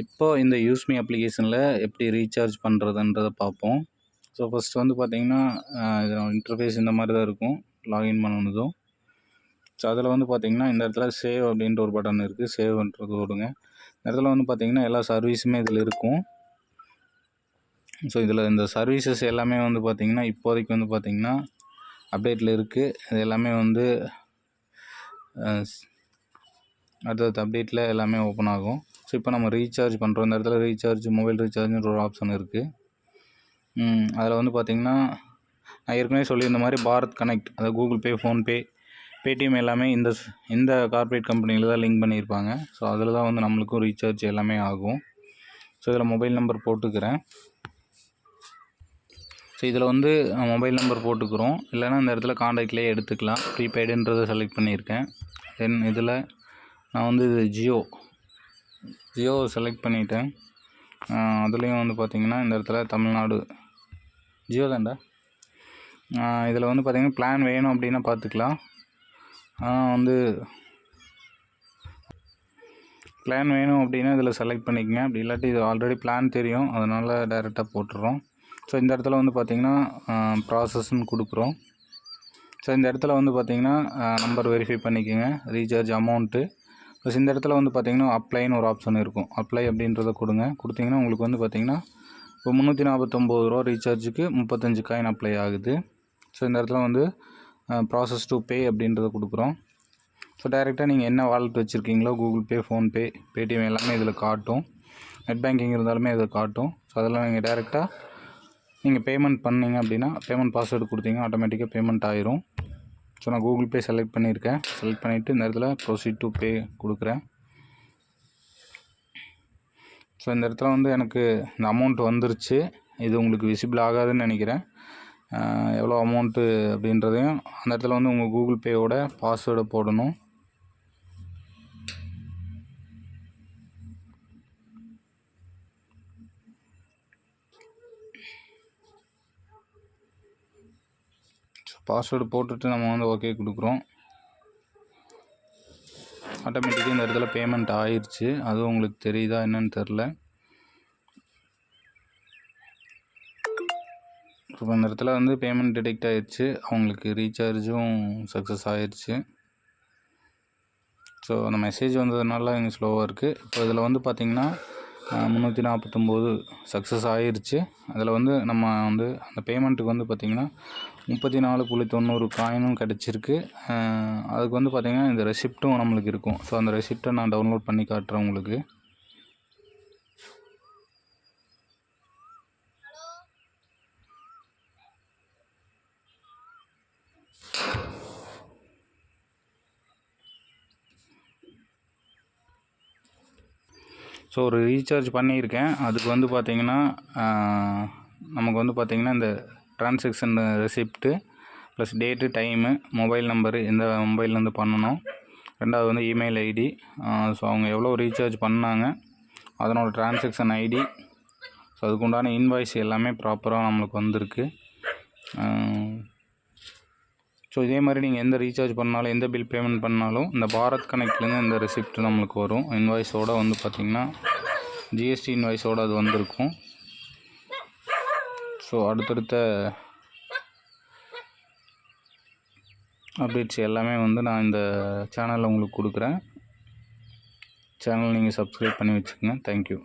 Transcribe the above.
இப்போ இந்த யூஸ்மி அப்ளிகேஷனில் எப்படி ரீசார்ஜ் பண்ணுறதுன்றத பார்ப்போம். ஸோ ஃபஸ்ட்டு வந்து பார்த்தீங்கன்னா இதில் இன்டர்ஃபேஸ் இந்த மாதிரி தான் இருக்கும். லாகின் பண்ணதும் ஸோ அதில் வந்து பார்த்தீங்கன்னா இந்த இடத்துல சேவ் அப்படின்ற ஒரு பட்டன் இருக்குது சேவ்ன்றது கொடுங்க இந்த இடத்துல வந்து பார்த்தீங்கன்னா எல்லா சர்வீஸுமே இதில் இருக்கும். ஸோ இதில் இந்த சர்வீசஸ் எல்லாமே வந்து பார்த்திங்கன்னா இப்போதைக்கு வந்து பார்த்திங்கன்னா அப்டேட்டில் இருக்குது இது எல்லாமே வந்து அடுத்தடுத்த அப்டேட்டில் எல்லாமே ஓப்பன் ஆகும். ஸோ இப்போ நம்ம ரீசார்ஜ் பண்ணுறோம் இந்த இடத்துல ரீசார்ஜ் மொபைல் ரீசார்ஜ்ன்ற ஒரு ஆப்ஷன் இருக்குது அதில் வந்து பார்த்திங்கன்னா நான் ஏற்கனவே சொல்லியிருந்த மாதிரி பாரத் கனெக்ட் அதாவது கூகுள் பே ஃபோன்பே பேடிஎம் எல்லாமே இந்த இந்த கார்ப்பரேட் கம்பெனியில் தான் லிங்க் பண்ணியிருப்பாங்க. ஸோ அதில் தான் வந்து நம்மளுக்கும் ரீசார்ஜ் எல்லாமே ஆகும். ஸோ இதில் மொபைல் நம்பர் போட்டுக்கிறேன். ஸோ இதில் வந்து மொபைல் நம்பர் போட்டுக்கிறோம். இல்லைனா இந்த இடத்துல காண்டாக்ட்லேயே எடுத்துக்கலாம். ப்ரீபெய்டுன்றதை செலக்ட் பண்ணியிருக்கேன். தென் இதில் நான் வந்து இது ஜியோ ஜியோ செலக்ட் பண்ணிட்டேன். அதுலேயும் வந்து பார்த்திங்கன்னா இந்த இடத்துல தமிழ்நாடு. ஜியோ தான்டா. இதில் வந்து பார்த்திங்கன்னா பிளான் வேணும் அப்படின்னா பார்த்துக்கலாம் வந்து பிளான் வேணும் அப்படின்னா இதில் செலக்ட் பண்ணிக்கங்க. அப்படி இல்லாட்டி இது ஆல்ரெடி பிளான் தெரியும். அதனால் டைரெக்டாக போட்டுடுறோம் ஸோ இந்த இடத்துல வந்து பார்த்திங்கன்னா ப்ராசஸ்ன்னு கொடுக்குறோம். ஸோ இந்த இடத்துல வந்து பார்த்திங்கன்னா நம்பர் வெரிஃபை பண்ணிக்கோங்க. ரீசார்ஜ் அமௌண்ட்டு ப்ளஸ் இந்த இடத்துல வந்து பார்த்திங்கன்னா அப்ளைன்னு ஒரு ஆப்ஷன் இருக்கும். அப்ளை அப்படின்றத கொடுங்க. கொடுத்தீங்கன்னா உங்களுக்கு வந்து பார்த்திங்கன்னா இப்போ முந்நூற்றி நாற்பத்தொம்போது ரூபா ரீசார்ஜுக்கு முப்பத்தஞ்சு காயின் அப்ளை ஆகுது. ஸோ இந்த இடத்துல வந்து ப்ராசஸ் டு பே அப்படின்றத கொடுக்குறோம். ஸோ டைரெக்டாக நீங்கள் என்ன வாலெட் வச்சுருக்கீங்களோ கூகுள் பே ஃபோன்பே பேடிஎம் எல்லாமே இதில் காட்டும். நெட் பேங்கிங் இருந்தாலுமே இதில் காட்டும். ஸோ அதெல்லாம் நீங்கள் டேரெக்டாக நீங்கள் பேமெண்ட் பண்ணிங்க அப்படின்னா பேமெண்ட் பாஸ்வேர்டு கொடுத்தீங்க ஆட்டோமேட்டிக்காக பேமெண்ட் ஆயிரும். ஸோ நான் கூகுள் பே செலக்ட் பண்ணியிருக்கேன். செலக்ட் பண்ணிவிட்டு இந்த இடத்துல ப்ரொசீட் டு பே கொடுக்குறேன். ஸோ இந்த இடத்துல வந்து எனக்கு இந்த அமௌண்ட் வந்துருச்சு. இது உங்களுக்கு விசிபிள் ஆகாதுன்னு நினைக்கிறேன். எவ்வளோ அமௌண்ட்டு அப்படின்றதையும் அந்த இடத்துல வந்து உங்கள் கூகுள் பேயோட பாஸ்வேர்டை போடணும். பாஸ்வேர்டு போட்டுட்டு நம்ம வந்து ஓகே கொடுக்குறோம். ஆட்டோமேட்டிக்காக இந்த இடத்துல பேமெண்ட் ஆயிடுச்சு அதுவும் உங்களுக்கு தெரியுதா என்னன்னு தெரில இப்போ இந்த இடத்துல வந்து பேமெண்ட் டிடெக்ட் ஆயிடுச்சு அவங்களுக்கு ரீசார்ஜும் சக்ஸஸ் ஆயிடுச்சு ஸோ அந்த மெசேஜ் வந்ததுனால இங்கே ஸ்லோவாக இருக்குது இப்போ இதில் வந்து பார்த்திங்கன்னா முந்நூற்றி நாற்பத்தொம்போது சக்ஸஸ் ஆயிடுச்சு அதில் வந்து நம்ம வந்து அந்த பேமெண்ட்டுக்கு வந்து பார்த்திங்கன்னா முப்பத்தி நாலு புள்ளி தொண்ணூறு காயினும் கிடச்சிருக்கு. அதுக்கு வந்து பார்த்திங்கன்னா இந்த ரெசிப்ட்டும் நம்மளுக்கு இருக்கும். ஸோ அந்த ரெசிப்ட்டை நான் டவுன்லோட் பண்ணி காட்டுறேன் உங்களுக்கு. ஸோ ஒரு ரீசார்ஜ் பண்ணியிருக்கேன். அதுக்கு வந்து பார்த்திங்கன்னா நமக்கு வந்து பார்த்திங்கன்னா இந்த transaction receipt plus date time mobile number எந்த மொபைல்லேருந்து பண்ணணும். ரெண்டாவது வந்து இமெயில் ஐடி ஸோ அவங்க எவ்வளோ ரீசார்ஜ் பண்ணாங்க அதனோட ட்ரான்சாக்ஷன் ஐடி ஸோ அதுக்குண்டான இன்வாய்ஸ் எல்லாமே ப்ராப்பராக நம்மளுக்கு வந்திருக்கு. ஸோ இதே மாதிரி நீங்கள் எந்த ரீசார்ஜ் பண்ணாலும் எந்த பில் பேமெண்ட் பண்ணாலும் இந்த பாரத் கனெக்ட்லேருந்து இந்த ரெசிப்ட் நம்மளுக்கு வரும். இன்வாய்ஸோடு வந்து பார்த்திங்கன்னா ஜிஎஸ்டி இன்வாய்ஸோடு அது வந்திருக்கும். ஸோ அடுத்தடுத்த அப்டேட்ஸ் எல்லாமே வந்து நான் இந்த சேனலில் உங்களுக்கு கொடுக்குறேன். சேனல் நீங்கள் சப்ஸ்கிரைப் பண்ணி வச்சுக்கோங்க. தேங்க்யூ